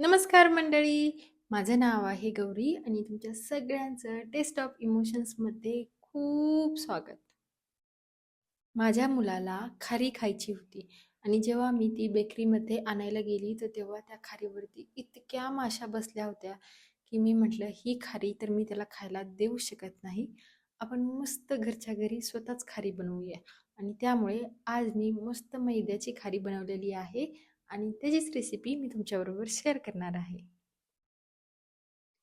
नमस्कार मंडळी. माझं नाव आहे गौरी आणि तुमच्या सगळ्यांचं टेस्ट ऑफ इमोशन्समध्ये खूप स्वागत. माझ्या मुलाला खारी खायची होती आणि जेव्हा मी ती बेकरीमध्ये आणायला गेली तर तेव्हा त्या खारीवरती इतक्या माशा बसल्या होत्या की मी म्हटलं ही खारी तर मी त्याला खायला देऊ शकत नाही. आपण मस्त घरच्या घरी स्वतःच खारी बनवूया. आणि त्यामुळे आज मी मस्त मैद्याची खारी बनवलेली आहे. आणि त्याचीच रेसिपी मी तुमच्याबरोबर शेअर करणार आहे.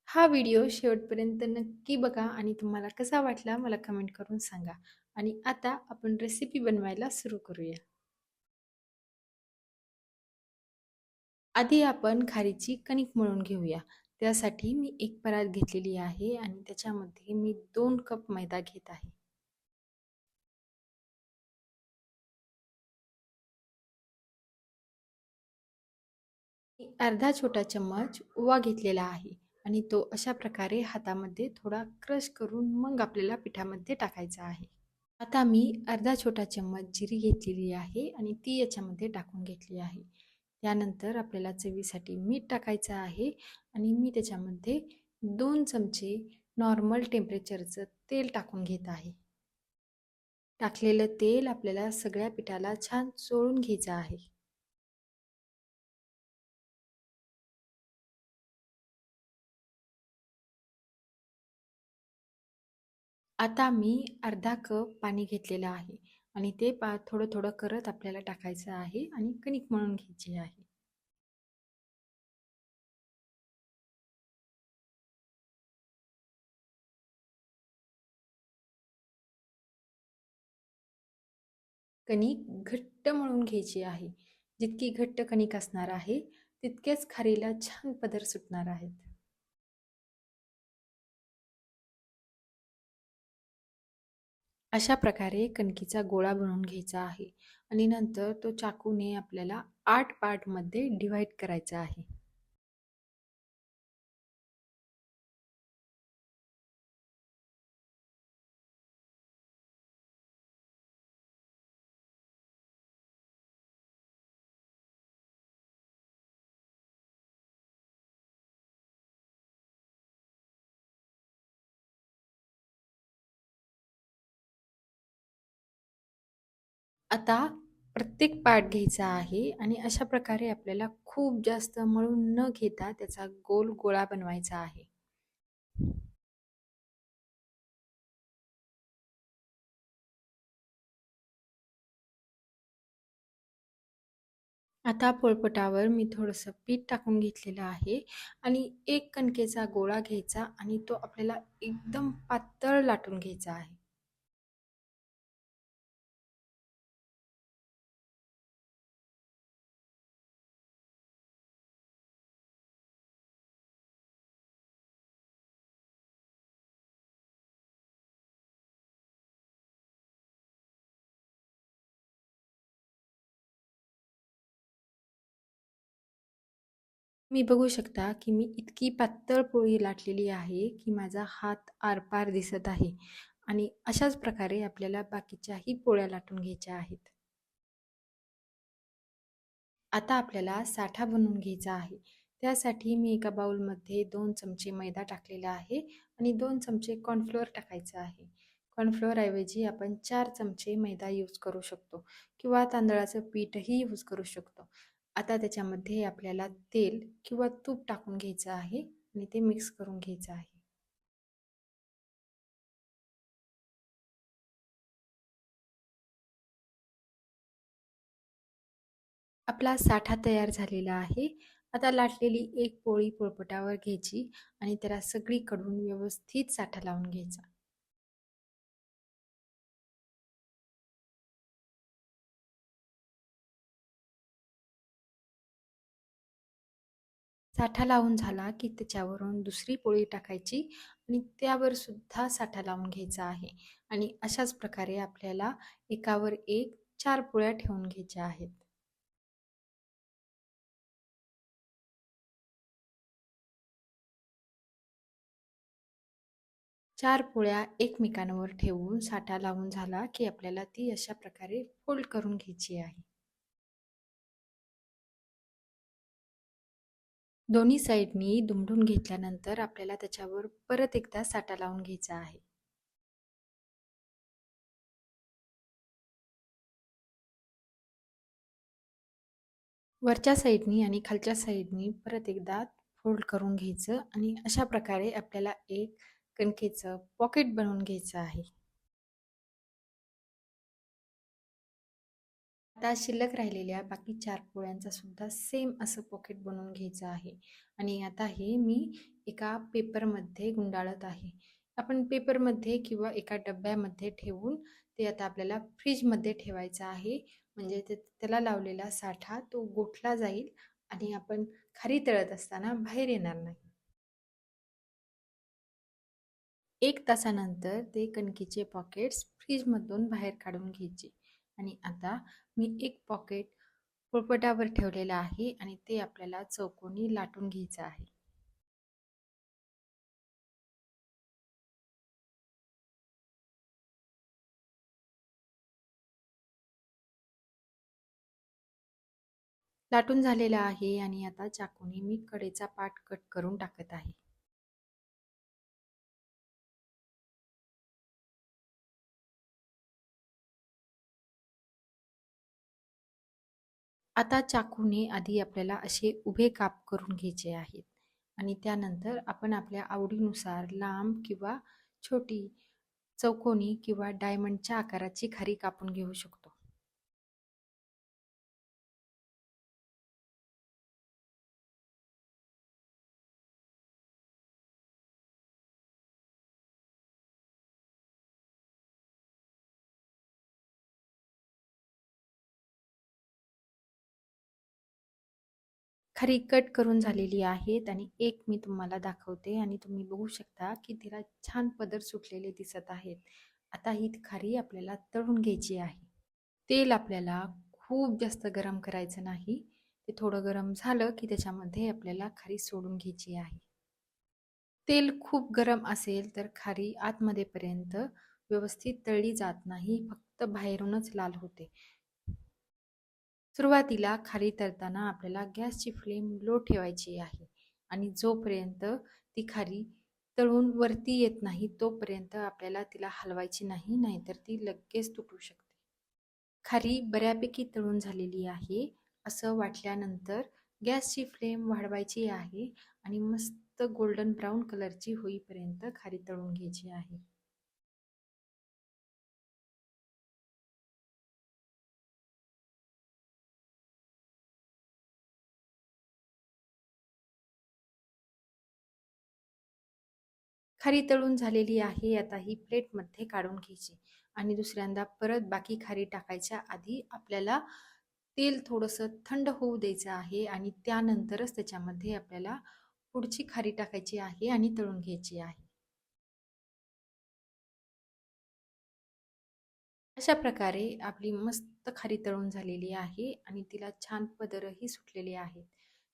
हा व्हिडिओ शेवटपर्यंत नक्की बघा आणि तुम्हाला कसा वाटला मला कमेंट करून सांगा. आणि आता आपण रेसिपी बनवायला सुरू करूया. आधी आपण खारीची कणिक मळून घेऊया. त्यासाठी मी एक परात घेतलेली आहे आणि त्याच्यामध्ये मी दोन कप मैदा घेत आहे. अर्धा छोटा चम्मच ओवा घेतलेला आहे आणि तो अशा प्रकारे हातामध्ये थोडा क्रश करून मग आपल्याला पिठामध्ये टाकायचा आहे. आता मी अर्धा छोटा चम्मच जिरी घेतलेली आहे आणि ती याच्यामध्ये टाकून घेतली आहे. त्यानंतर आपल्याला चवीसाठी मीठ टाकायचं आहे आणि मी त्याच्यामध्ये दोन चमचे नॉर्मल टेम्परेचरचं तेल टाकून घेत आहे. टाकलेलं तेल आपल्याला सगळ्या पिठाला छान चोळून घ्यायचं आहे. आता मी अर्धा कप पाणी घेतलेलं आहे आणि ते पा थोडं थोडं करत आपल्याला टाकायचं आहे आणि कणिक म्हणून घ्यायची आहे. कणिक घट्ट मळून घ्यायची आहे. जितकी घट्ट कणिक असणार आहे तितकेच खारीला छान पदर सुटणार आहेत. अशा प्रकारे कणकीचा गोळा बनवून घ्यायचा आहे आणि नंतर तो चाकूने आपल्याला आठ पार्टमध्ये डिव्हाइड करायचा आहे. आता प्रत्येक पार्ट घ्यायचा आहे आणि अशा प्रकारे आपल्याला खूप जास्त मळून न घेता त्याचा गोल गोळा बनवायचा आहे. आता पोळपटावर मी थोडंसं पीठ टाकून घेतलेलं आहे आणि एक कणकेचा गोळा घ्यायचा आणि तो आपल्याला एकदम पातळ लाटून घ्यायचा आहे. मी बघू शकता की मी इतकी पातळ पोळी लाटलेली आहे की माझा हात आरपार दिसत आहे आणि अशाच प्रकारे आपल्याला बाकीच्याही पोळ्या लाटून घ्यायच्या आहेत. आता आपल्याला साठा बनवून घ्यायचा आहे. त्यासाठी मी एका बाउलमध्ये दोन चमचे मैदा टाकलेला आहे आणि दोन चमचे कॉर्नफ्लोअर टाकायचं आहे. कॉर्नफ्लोअरऐवजी आपण चार चमचे मैदा यूज करू शकतो किंवा तांदळाचं पीठही यूज करू शकतो. आता त्याच्यामध्ये आपल्याला तेल किंवा तूप टाकून घ्यायचं आहे आणि ते मिक्स करून घ्यायचं आहे. आपला साठा तयार झालेला आहे. आता लाटलेली एक पोळी पोळपटावर घ्यायची आणि त्याला सगळीकडून व्यवस्थित साठा लावून घ्यायचा. साठा लावून झाला की त्याच्यावरून दुसरी पोळी टाकायची आणि त्यावर सुद्धा साठा लावून घ्यायचा आहे. आणि अशाच प्रकारे आपल्याला एकावर एक चार पोळ्या ठेवून घ्यायच्या आहेत. चार पोळ्या एकमेकांवर ठेवून साठा लावून झाला की आपल्याला ती अशा प्रकारे फोल्ड करून घ्यायची आहे. दोन्ही साईडनी दुमडून घेतल्यानंतर आपल्याला त्याच्यावर परत एकदा साठा लावून घ्यायचा आहे. वरच्या साईडनी आणि खालच्या साईडनी परत एकदा फोल्ड करून घ्यायचं आणि अशा प्रकारे आपल्याला एक कणकेचं पॉकेट बनवून घ्यायचं आहे. आता शिल्लक राहिलेल्या बाकी चार पोळ्यांचा सुद्धा सेम असं पॉकेट बनवून घ्यायचं आहे. आणि आता हे मी एका पेपरमध्ये गुंडाळत आहे. आपण पेपरमध्ये किंवा एका डब्यामध्ये ठेवून ते आता आपल्याला फ्रीजमध्ये ठेवायचं आहे. म्हणजे ते त्याला लावलेला साठा तो गोठला जाईल आणि आपण खारी तळत असताना बाहेर येणार नाही. एक तासानंतर ते कणकीचे पॉकेट्स फ्रीजमधून बाहेर काढून घ्यायचे. आणि आता मी एक पॉकेट पोळपटावर ठेवलेलं आहे आणि ते आपल्याला चौकोनी लाटून घ्यायचं आहे. लाटून झालेला आहे आणि आता चाकूने मी कडेचा पाट कट करून टाकत आहे. आता चाकूने आधी आपल्याला असे उभे काप करून घ्यायचे आहेत. आणि त्यानंतर आपण आपल्या आवडीनुसार लांब किंवा छोटी चौकोनी किंवा डायमंडच्या आकाराची खारी कापून घेऊ शकतो. खरी कट करून झालेली आहेत आणि एक मी तुम्हाला दाखवते आणि तुम्ही बघू शकता की तिला छान पदर सुटलेले दिसत आहेत. आता ही खारी आपल्याला तळून घ्यायची आहे. तेल आपल्याला खूप जास्त गरम करायचं नाही. ते थोडं गरम झालं की त्याच्यामध्ये आपल्याला खारी सोडून घ्यायची आहे. तेल खूप गरम असेल तर खारी आतमध्येपर्यंत व्यवस्थित तळली जात नाही. फक्त बाहेरूनच लाल होते. सुरुवातीला खाली तरताना आपल्याला गॅसची फ्लेम लो ठेवायची आहे आणि जोपर्यंत ती खारी तळून वरती येत नाही तोपर्यंत आपल्याला तिला हलवायची नाही नाहीतर ती लगेच तुटू शकते. खारी बऱ्यापैकी तळून झालेली आहे असं वाटल्यानंतर गॅसची फ्लेम वाढवायची आहे आणि मस्त गोल्डन ब्राऊन कलरची होईपर्यंत खारी तळून घ्यायची आहे. खारी तळून झालेली आहे. आता ही प्लेटमध्ये काढून घ्यायची आणि दुसऱ्यांदा परत बाकी खारी टाकायच्या आधी आपल्याला तेल थोडंसं थंड होऊ द्यायचं आहे आणि त्यानंतरच त्याच्यामध्ये आपल्याला पुढची खारी टाकायची आहे आणि तळून घ्यायची आहे. अशा प्रकारे आपली मस्त खारी तळून झालेली आहे आणि तिला छान पदरही सुटलेले आहेत.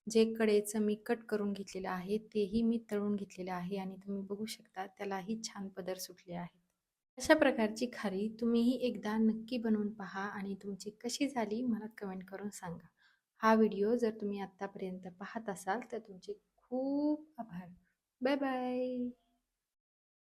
जे कडेचं मी कट करून घेतलेलं आहे तेही मी तळून घेतलेलं आहे आणि तुम्ही बघू शकता त्यालाही छान पदर सुटले आहेत. अशा प्रकारची खारी तुम्हीही एकदा नक्की बनवून पहा आणि तुमची कशी झाली मला कमेंट करून सांगा. हा व्हिडिओ जर तुम्ही आत्तापर्यंत पाहत असाल तर तुमचे खूप आभार. Bye bye.